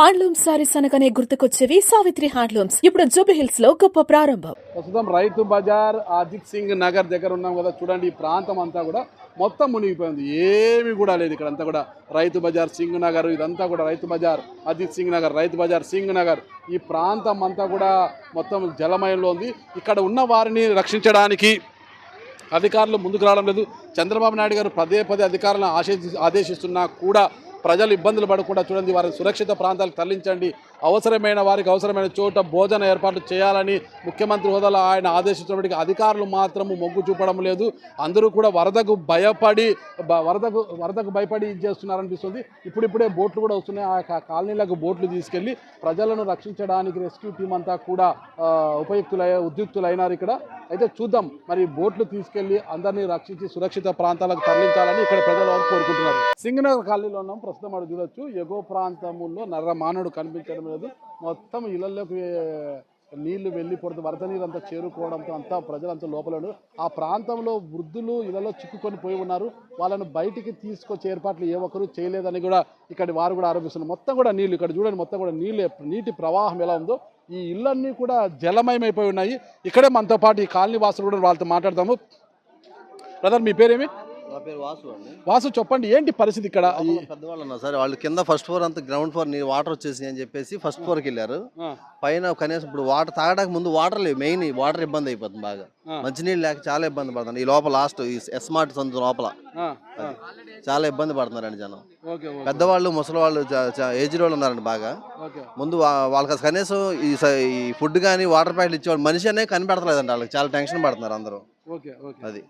Handloom saris అనగానే గుర్తుకొచ్చేవి. Savitri handlooms. ఇప్పుడు జూబి హిల్స్లో గొప్ప ప్రారంభం. ప్రస్తుతం రైతు బజార్ అజిత్ సింగ్ నగర్ దగ్గర ఉన్నాం కదా. చూడండి ఈ ప్రాంతం అంతా కూడా మొత్తం మునిగిపోయింది. ఏమి కూడా లేదు ఇక్కడ అంతా కూడా. రైతు బజార్ సింగ్ నగర్ ఇదంతా కూడా రైతు బజార్ అజిత్ సింగ్ నగర్ రైతు బజార్ సింగ్ నగర్. ఈ ప్రాంతం అంతా కూడా మొత్తం జలమయంలో ఉంది. ఇక్కడ ఉన్న వారిని రక్షించడానికి అధికారులు ముందుకు రావడం లేదు. చంద్రబాబు నాయుడు గారు పదే పదే అధికారులను ఆశేసి ఆదేశిస్తున్నా కూడా ప్రజలు ఇబ్బందులు పడకుండా చూడండి వారిని సురక్షిత ప్రాంతాలకు తరలించండి. అవసరమైన వారికి అవసరమైన చోట భోజన ఏర్పాట్లు చేయాలని ముఖ్యమంత్రి హోదాలో ఆయన ఆదేశించినప్పటికీ అధికారులు మాత్రము మొగ్గు చూపడం లేదు. అందరూ కూడా వరదకు భయపడి వరదకు వరదకు భయపడి చేస్తున్నారనిపిస్తుంది. ఇప్పుడిప్పుడే బోట్లు కూడా వస్తున్నాయి. ఆ కాలనీలకు బోట్లు తీసుకెళ్ళి ప్రజలను రక్షించడానికి రెస్క్యూ టీం అంతా కూడా ఆ, ఉపయుక్తులై ఉద్యుక్తులైనారు ఇక్కడ. అయితే చూద్దాం. మరి బోట్లు తీసుకెళ్ళి అందరినీ రక్షించి సురక్షిత ప్రాంతాలకు తరలించాలని ఇక్కడ ప్రజలు కోరుకుంటున్నారు. సింగనగర్ కాలనీలో ఉన్నాం. ప్రస్తుతం అడుగు చూడొచ్చు. ఎగో ప్రాంతంలో నర్ర మానవుడు కనిపించడం లేదు. మొత్తం ఇళ్ళలోకి నీళ్ళు వెళ్ళిపోవడం వరద నీరు అంతా చేరుకోవడంతో అంతా ప్రజలంతా లోపల ఆ ప్రాంతంలో వృద్ధులు ఇళ్ళలో చిక్కుకొని పోయి ఉన్నారు. వాళ్ళను బయటికి తీసుకొచ్చే ఏర్పాట్లు ఏ ఒక్కరు చేయలేదని కూడా ఇక్కడ వారు కూడా ఆరోపిస్తున్నారు. మొత్తం కూడా నీళ్ళు ఇక్కడ చూడండి మొత్తం కూడా నీళ్ళు నీటి ప్రవాహం ఎలా ఉందో. ఈ ఇళ్ళన్నీ కూడా జలమయమైపోయి ఉన్నాయి. ఇక్కడే మనతో పాటు ఈ కాలనీ వాసులు కూడా వాళ్ళతో మాట్లాడతాము బ్రదర్ మీ పేరేమి? పేరు వాసు అండి. వాసు చెప్పండి ఏంటి పరిస్థితి ఇక్కడ? పెద్దవాళ్ళు ఉన్నారు సార్. వాళ్ళు కింద ఫస్ట్ ఫ్లోర్ అంతా గ్రౌండ్ ఫ్లోర్ నీ వాటర్ వచ్చేసి అని చెప్పేసి ఫస్ట్ ఫ్లోర్కి వెళ్ళారు. పైన కనీసం ఇప్పుడు వాటర్ తాగడానికి ముందు వాటర్ లేవు మెయిన్ వాటర్ ఇబ్బంది అయిపోతుంది బాగా. మంచినీళ్ళు లేక చాలా ఇబ్బంది పడుతుంది ఈ లోపల లాస్ట్ ఈ ఎస్మార్ట్ సందు లోపల. చాలా ఇబ్బంది పడుతున్నారండి జనం. పెద్దవాళ్ళు ముసలి వాళ్ళు ఏజ్డ్ వాళ్ళు ఉన్నారండి బాగా. ముందు వాళ్ళకి అసలు కనీసం ఈ ఫుడ్ కానీ వాటర్ ప్యాకెట్లు ఇచ్చేవాళ్ళు మనిషి అనేది కనిపెడతలేదండి వాళ్ళకి. చాలా టెన్షన్ పడుతున్నారు అందరూ. అది.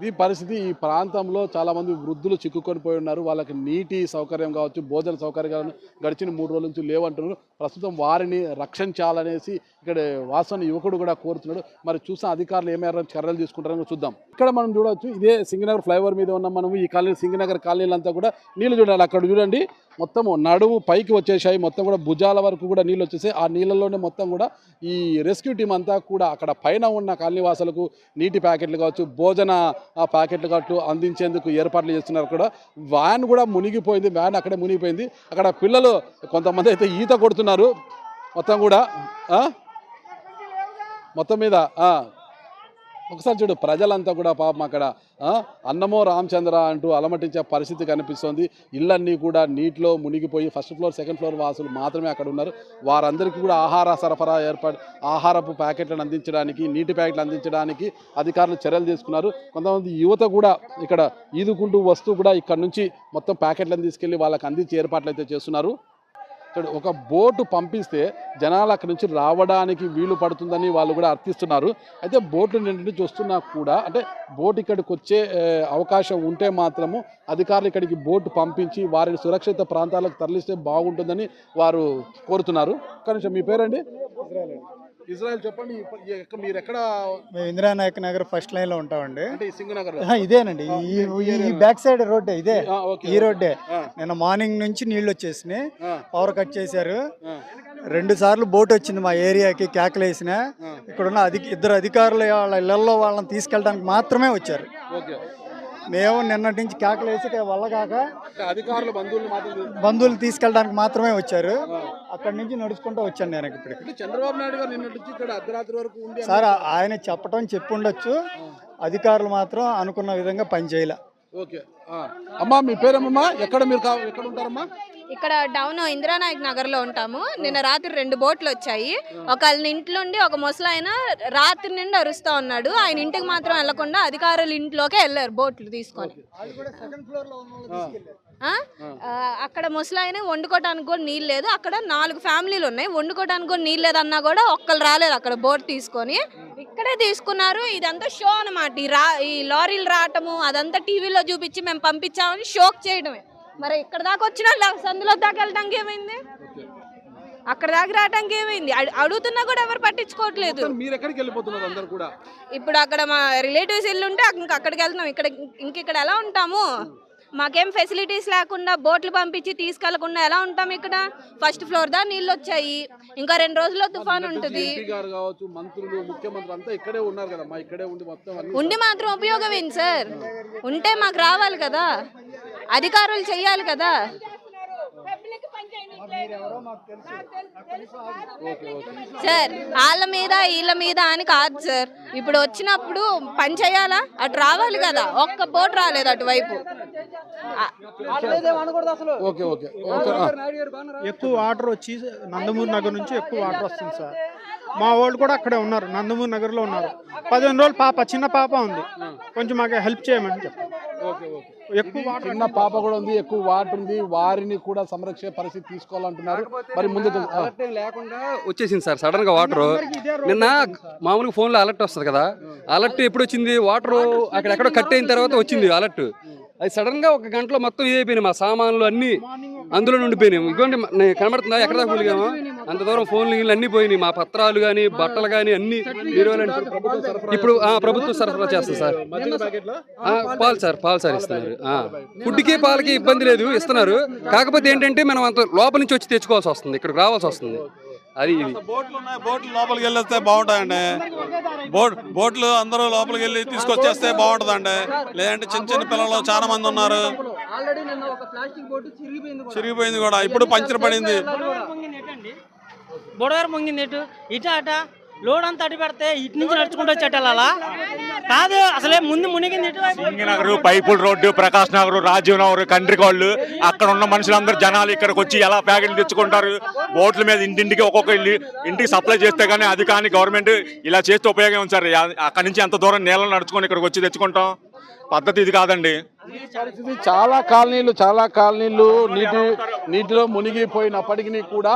ఇది పరిస్థితి ఈ ప్రాంతంలో చాలామంది వృద్ధులు చిక్కుకొని పోయి ఉన్నారు. వాళ్ళకి నీటి సౌకర్యం కావచ్చు భోజన సౌకర్యం గడిచిన మూడు రోజుల నుంచి లేవంటున్నారు. ప్రస్తుతం వారిని రక్షించాలనేసి ఇక్కడ వాసన యువకుడు కూడా కోరుతున్నాడు. మరి చూసిన అధికారులు ఏమైనా చర్యలు తీసుకుంటారని చూద్దాం. ఇక్కడ మనం చూడవచ్చు ఇదే సింగనగర్ ఫ్లైఓవర్ మీద ఉన్న మనం ఈ కాలనీ సింగనగర్ కాలనీలంతా కూడా నీళ్ళు చూడాలి. అక్కడ చూడండి మొత్తం నడుము పైకి వచ్చేసాయి మొత్తం కూడా భుజాల వరకు కూడా నీళ్ళు వచ్చేసాయి. ఆ నీళ్ళలోనే మొత్తం కూడా ఈ రెస్క్యూ టీం అంతా కూడా అక్కడ పైన ఉన్న కాలనీవాసులకు నీటి ప్యాకెట్లు కావచ్చు భోజన ఆ ప్యాకెట్లు కట్టు అందించేందుకు ఏర్పాట్లు చేస్తున్నారు అక్కడ. వ్యాన్ కూడా మునిగిపోయింది. వ్యాన్ అక్కడే మునిగిపోయింది. అక్కడ పిల్లలు కొంతమంది అయితే ఈత కొడుతున్నారు. మొత్తం కూడా మొత్తం మీద ఒకసారి చూడు ప్రజలంతా కూడా పాపం అక్కడ అన్నమో రామచంద్ర అంటూ అలమటించే పరిస్థితి కనిపిస్తోంది. ఇళ్ళన్నీ కూడా నీటిలో మునిగిపోయి ఫస్ట్ ఫ్లోర్ సెకండ్ ఫ్లోర్ వాసులు మాత్రమే అక్కడ ఉన్నారు. వారందరికీ కూడా ఆహార సరఫరా ఏర్పాటు ఆహారపు ప్యాకెట్లను అందించడానికి నీటి ప్యాకెట్లు అందించడానికి అధికారులు చర్యలు తీసుకున్నారు. కొంతమంది యువత కూడా ఇక్కడ ఈదుకుంటూ వస్తూ కూడా ఇక్కడ నుంచి మొత్తం ప్యాకెట్లను తీసుకెళ్ళి వాళ్ళకి అందించే ఏర్పాట్లు అయితే చేస్తున్నారు. ఒక బోటు పంపిస్తే జనాలు అక్కడి నుంచి రావడానికి వీలు పడుతుందని వాళ్ళు కూడా అర్థిస్తున్నారు. అయితే బోటు నిండి చూస్తున్నా కూడా అంటే బోటు ఇక్కడికి వచ్చే అవకాశం ఉంటే మాత్రము అధికారులు ఇక్కడికి బోటు పంపించి వారిని సురక్షిత ప్రాంతాలకు తరలిస్తే బాగుంటుందని వారు కోరుతున్నారు. కనీసం మీ పేరండి? ఇజ్రాయెల్ చెప్పండి మీరు ఎక్కడ మేము ఇందిరానాయక్ నగర్ ఫస్ట్ లైన్లో? ఉంటామండి ఇదేనండి. ఈ బ్యాక్ సైడ్ రోడ్డే ఇదే. ఈ రోడ్డే. నిన్న మార్నింగ్ నుంచి నీళ్ళు వచ్చేసినాయి. పవర్ కట్ చేశారు. రెండు సార్లు బోట్ వచ్చింది మా ఏరియాకి కేకలేసిన. ఆ. ఇక్కడ ఉన్న అధిక ఇద్దరు అధికారులు వాళ్ళ ఇళ్ళలో వాళ్ళని తీసుకెళ్ళడానికి మాత్రమే వచ్చారు. మేము నిన్నటి నుంచి కేకలేసి వల్ల కాక అధికారులు బంధువులు బంధువులు తీసుకెళ్ళడానికి మాత్రమే వచ్చారు. అక్కడి నుంచి నడుచుకుంటూ వచ్చాను నేను ఇప్పటికి అంటే చంద్రబాబు నాయుడు గారు నిన్నటి నుంచి ఇక్కడ అర్ధరాత్రి వరకు ఉండి సార్ ఆయన చెప్పటం చెప్పుండొచ్చు అధికారులు మాత్రం అనుకున్న విధంగా పనిచేయలే. ఓకే. అమ్మా మీ పేరేమమ్మా ఎక్కడ మీరు ఎక్కడ ఉంటారమ్మా? ఇక్కడ డౌన్ ఇందిరానాయక్ నగర్లో ఉంటాము. నిన్న రాత్రి రెండు బోట్లు వచ్చాయి. ఒకళ్ళ ఇంట్లోండి ఒక ముసలాయన రాత్రి నుండి అరుస్తా ఉన్నాడు. ఆయన ఇంటికి మాత్రం వెళ్ళకుండా అధికారుల ఇంట్లోకే వెళ్ళారు బోట్లు తీసుకొని. అక్కడ ముసలాయన వండుకోవడానికి కూడా నీళ్ళు లేదు. అక్కడ నాలుగు ఫ్యామిలీలు ఉన్నాయి. వండుకోవడానికి కూడా నీళ్ళు లేదన్నా కూడా ఒక్కరు రాలేదు అక్కడ బోట్ తీసుకొని. ఇక్కడే తీసుకున్నారు. ఇదంతా షో అనమాట ఈ రా ఈ లారీలు రావటము అదంతా టీవీలో చూపించి మేము పంపించామని షోక్ చేయడమే. మరి ఇక్కడ దాకా వచ్చిన సందులో దాకా వెళ్ళడానికి ఏమైంది? అక్కడ దాకా రావడానికి ఏమైంది? అడు- అడుగుతున్నా కూడా ఎవరు పట్టించుకోవట్లేదు. మీరు ఎక్కడికి వెళ్ళిపోతున్నారు అందరు కూడా? ఇప్పుడు అక్కడ మా రిలేటివ్స్ ఇల్లు ఉంటే అక్కడికి వెళ్తున్నాం. ఇక్కడ ఇంక ఇక్కడ ఎలా ఉంటాము? మాకేం ఫెసిలిటీస్ లేకుండా బోట్లు పంపించి తీసుకెళ్ళకుండా ఎలా ఉంటాం ఇక్కడ? ఫస్ట్ ఫ్లోర్ దా నీళ్ళు వచ్చాయి. ఇంకా రెండు రోజుల్లో తుఫాన్ ఉంటుంది. ఉండి మాత్రం ఉపయోగం ఏంటి సార్? ఉంటే మాకు రావాలి కదా? అధికారులు చెయ్యాలి కదా? సార్ వాళ్ళ మీద వీళ్ళ మీద అని కాదు సార్. ఇప్పుడు వచ్చినప్పుడు పని చేయాలా? అటు రావాలి కదా. ఒక్క బోట్ రాలేదు అటువైపు. ఆ, ఓకే ఓకే. ఓకే ఆ. ఎక్కువ వాటర్ వచ్చి నందమూరి నగర్ నుంచి ఎక్కువ వాటర్ వస్తుంది సార్. మా వాళ్ళు కూడా అక్కడే ఉన్నారు నందమూరి నగర్లో ఉన్నారు. పదిహేను రోజులు పాప చిన్న పాప ఉంది. కొంచెం మాకు హెల్ప్ చేయమని చెప్పారు ఎక్కువ వాటర్ చిన్న పాప కూడా ఉంది ఎక్కువ వాటర్ ఉంది వారిని కూడా సంరక్షణ పరిస్థితి తీసుకోవాలంటున్నారు. మరి ముందు లేకుండా వచ్చేసింది సార్ సడన్గా వాటర్ నిన్న మామూలుగా ఫోన్లో అలర్ట్ వస్తుంది కదా అలర్ట్ ఎప్పుడు వచ్చింది? వాటర్ అక్కడ ఎక్కడో కట్ అయిన తర్వాత వచ్చింది అలర్ట్ అది సడన్గా ఒక గంటలో మొత్తం ఇదైపోయినాయి మా సామాన్లు అన్ని. అందులో ఇదిగోండి మ- నేను కనబడుతుందా? ఎక్కడ దాకా అంత దూరం ఫోన్లు గిన్లు అన్ని పోయినాయి. మా పత్రాలు కానీ బట్టలు కానీ అన్ని. ఇప్పుడు ఆ, ప్రభుత్వం సరఫరా చేస్తుంది సార్. ఆ, పాలు సార్ పాలు సార్ ఇస్తున్నారు. ఆ. ఫుడ్కి పాలకి ఇబ్బంది లేదు ఇస్తున్నారు. కాకపోతే ఏంటంటే మనం అంత లోపల నుంచి వచ్చి తెచ్చుకోవాల్సి వస్తుంది. ఇక్కడికి రావాల్సి వస్తుంది. అది ఇది. బోట్లు ఉన్నాయి. బోట్లు లోపలికి వెళ్ళొస్తే బాగుంటాయండి. బోట్ బోట్లు అందరూ లోపలికి వెళ్ళి తీసుకొచ్చేస్తే బాగుంటుందండి. లేదంటే చిన్న చిన్న పిల్లలు చాలా మంది ఉన్నారు. ఆల్రెడీ నిన్న ఒక ప్లాస్టిక్ బోట్ చిరిగిపోయింది చిరిగిపోయింది కూడా. ఇప్పుడు పంచర్ పడింది. బుడగారు పొంగింది ఇటు ఇటు అట లోడ్ అంతా అటు పెడితే ఇటు నుంచి నడుచుకుంటూ వచ్చేట వెళ్ళాలా? కాదు అసలే ముందు మునిగింది ఇటు. నగర్ పైపుల్ రోడ్డు ప్రకాష్ నగర్ రాజీవ్ నగర్ కండ్రికోళ్ళు అక్కడ ఉన్న మనుషులందరూ జనాలు ఇక్కడికి వచ్చి ఎలా ప్యాకెట్లు తెచ్చుకుంటారు? బోట్ల మీద ఇంటింటికి ఒక్కొక్క ఇల్లు ఇంటికి సప్లై చేస్తే కానీ అది కానీ గవర్నమెంట్ ఇలా చేస్తే ఉపయోగం ఉంది సార్? అక్కడి నుంచి ఎంత దూరం నీళ్ళని నడుచుకొని ఇక్కడికి వచ్చి తెచ్చుకుంటాం? పద్ధతి ఇది కాదండి. పరిస్థితి చాలా కాలనీలు చాలా కాలనీలు నీటి నీటిలో మునిగిపోయినప్పటికీ కూడా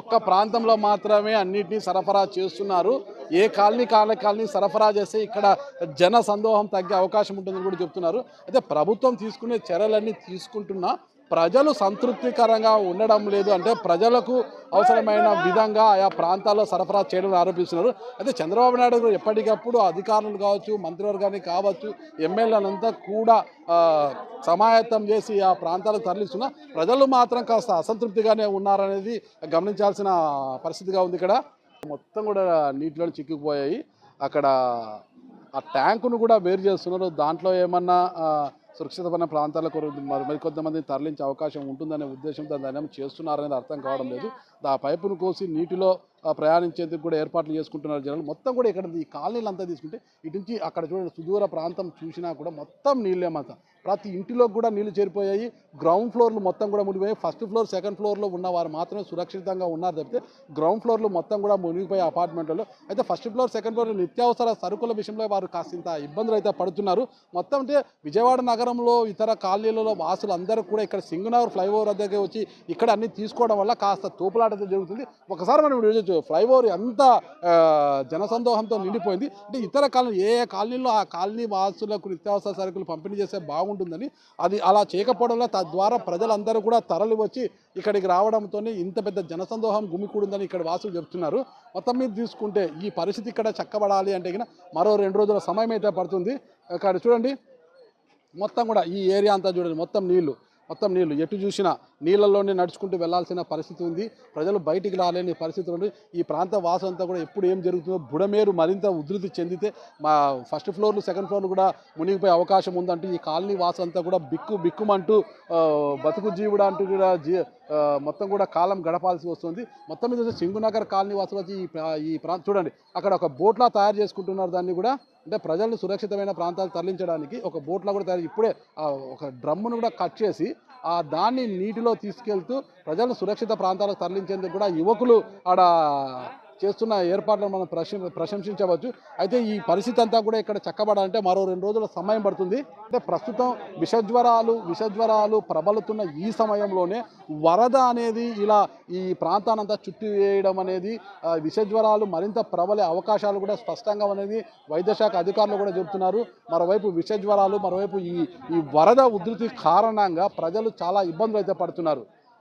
ఒక్క ప్రాంతంలో మాత్రమే అన్నిటినీ సరఫరా చేస్తున్నారు. ఏ కాలనీ కాల కాలనీ సరఫరా చేస్తే ఇక్కడ జన సందోహం తగ్గే అవకాశం ఉంటుందని కూడా చెప్తున్నారు. అయితే ప్రభుత్వం తీసుకునే చర్యలన్నీ తీసుకుంటున్నా ప్రజలు సంతృప్తికరంగా ఉండడం లేదు అంటే ప్రజలకు అవసరమైన విధంగా ఆయా ప్రాంతాల్లో సరఫరా చేయడం ఆరోపిస్తున్నారు. అయితే చంద్రబాబు నాయుడు గారు ఎప్పటికప్పుడు అధికారులు కావచ్చు మంత్రివర్గాన్ని కావచ్చు ఎమ్మెల్యేలంతా కూడా సమాయత్తం చేసి ఆ ప్రాంతాలకు తరలిస్తున్నా ప్రజలు మాత్రం కాస్త అసంతృప్తిగానే ఉన్నారనేది గమనించాల్సిన పరిస్థితిగా ఉంది ఇక్కడ. మొత్తం కూడా నీటిలో చిక్కిపోయాయి అక్కడ ఆ ట్యాంకును కూడా వేరు చేస్తున్నారు. దాంట్లో ఏమన్నా సురక్షితమైన ప్రాంతాలకు మరి మరికొంతమంది తరలించే అవకాశం ఉంటుందనే ఉద్దేశంతో దాన్ని చేస్తున్నారనేది అర్థం కావడం లేదు. ఆ పైపును కోసి నీటిలో ప్రయాణించేందుకు కూడా ఏర్పాట్లు చేసుకుంటున్నారు జనాలు. మొత్తం కూడా ఇక్కడ ఈ కాలనీలు అంతా తీసుకుంటే ఇటు నుంచి అక్కడ చూడండి సుదూర ప్రాంతం చూసినా కూడా మొత్తం నీళ్ళే మాట ప్రతి ఇంటిలో కూడా నీళ్ళు చేరిపోయాయి. గ్రౌండ్ ఫ్లోర్లు మొత్తం కూడా మునిగిపోయాయి. ఫస్ట్ ఫ్లోర్ సెకండ్ ఫ్లోర్లో ఉన్న వారు మాత్రమే సురక్షితంగా ఉన్నారు తప్పితే గ్రౌండ్ ఫ్లోర్లు మొత్తం కూడా మునిగిపోయే అపార్ట్మెంట్లలో. అయితే ఫస్ట్ ఫ్లోర్ సెకండ్ ఫ్లోర్ నిత్యావసర సరుకుల విషయంలో వారు కాస్త ఇబ్బందులు అయితే పడుతున్నారు. మొత్తం అంటే విజయవాడ నగరంలో ఇతర కాలనీలలో వాసులు అందరూ కూడా ఇక్కడ సింగనగర్ ఫ్లైఓవర్ దగ్గర వచ్చి ఇక్కడ అన్ని తీసుకోవడం వల్ల కాస్త తోపులాట జరుగుతుంది. ఒకసారి మనం వీడియో ఫ్లైఓవర్ ఎంత జనసందోహంతో నిండిపోయింది. అంటే ఇతర కాలనీ ఏ ఏ కాలనీలో ఆ కాలనీ వాసులకు నిత్యావసర సరుకులు పంపిణీ చేస్తే బాగుంటుందని అది అలా చేయకపోవడంలో తద్వారా ప్రజలందరూ కూడా తరలి వచ్చి ఇక్కడికి రావడంతోనే ఇంత పెద్ద జనసందోహం గుమికూడిందని ఇక్కడ వాసులు చెప్తున్నారు. మొత్తం మీద తీసుకుంటే ఈ పరిస్థితి ఇక్కడ చక్కబడాలి అంటే మరో రెండు రోజుల సమయం అయితే పడుతుంది. అక్కడ చూడండి. మొత్తం కూడా ఈ ఏరియా అంతా చూడండి. మొత్తం నీళ్ళు మొత్తం నీళ్ళు. ఎటు చూసినా నీళ్ళలోనే నడుచుకుంటూ వెళ్ళాల్సిన పరిస్థితి ఉంది. ప్రజలు బయటికి రాలేని పరిస్థితి ఉంది. ఈ ప్రాంత వాసం అంతా కూడా ఎప్పుడు ఏం జరుగుతుందో బుడమేరు మరింత ఉధృతి చెందితే మా ఫస్ట్ ఫ్లోర్లు సెకండ్ ఫ్లోర్లు కూడా మునిగిపోయే అవకాశం ఉందంటూ ఈ కాలనీ వాసం అంతా కూడా బిక్కు బిక్కుమంటూ బతుకు జీవుడు అంటూ కూడా జీ మొత్తం కూడా కాలం గడపాల్సి వస్తుంది. మొత్తం మీద సింగునగర్ కాలనీ వాసులు వచ్చి ఈ ఈ ప్రాంతం చూడండి అక్కడ ఒక బోట్లా తయారు చేసుకుంటున్నారు దాన్ని కూడా. అంటే ప్రజలను సురక్షితమైన ప్రాంతాలు తరలించడానికి ఒక బోట్లా కూడా తయారు ఇప్పుడే ఒక డ్రమ్మును కూడా కట్ చేసి ఆ దాన్ని నీటిలో తీసుకెళ్తూ ప్రజలను సురక్షిత ప్రాంతాలకు తరలించేందుకు కూడా యువకులు ఆడ చేస్తున్న ఏర్పాట్లను మనం ప్రశం ప్రశంసించవచ్చు. అయితే ఈ పరిస్థితి అంతా కూడా ఇక్కడ చక్కబడాలంటే మరో రెండు రోజుల సమయం పడుతుంది. అంటే ప్రస్తుతం విషజ్వరాలు విషజ్వరాలు ప్రబలుతున్న ఈ సమయంలోనే వరద అనేది ఇలా ఈ ప్రాంతానంతా చుట్టి వేయడం అనేది విషజ్వరాలు మరింత ప్రబలే అవకాశాలు కూడా స్పష్టంగా అనేది వైద్యశాఖ అధికారులు కూడా చెబుతున్నారు. మరోవైపు విషజ్వరాలు మరోవైపు ఈ ఈ వరద ఉధృతి కారణంగా ప్రజలు చాలా ఇబ్బందులు అయితే పడుతున్నారు.